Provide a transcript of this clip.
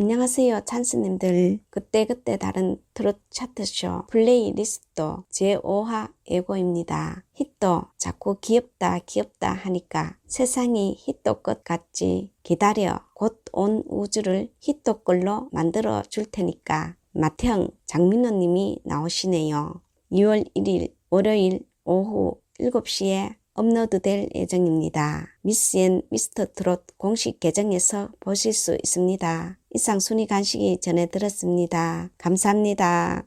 안녕하세요 찬스님들. 그때그때 다른 트롯 차트쇼 플레이리스트 제5화 예고입니다. 히토 자꾸 귀엽다 귀엽다 하니까 세상이 히토 것 같지. 기다려. 곧 온 우주를 히토 걸로 만들어 줄 테니까. 마태형 장민호 님이 나오시네요. 2월 1일 월요일 오후 7시에 업로드될 예정입니다. 미스앤 미스터 트롯 공식 계정에서 보실 수 있습니다. 이상 순위 간식이 전해드렸습니다. 감사합니다.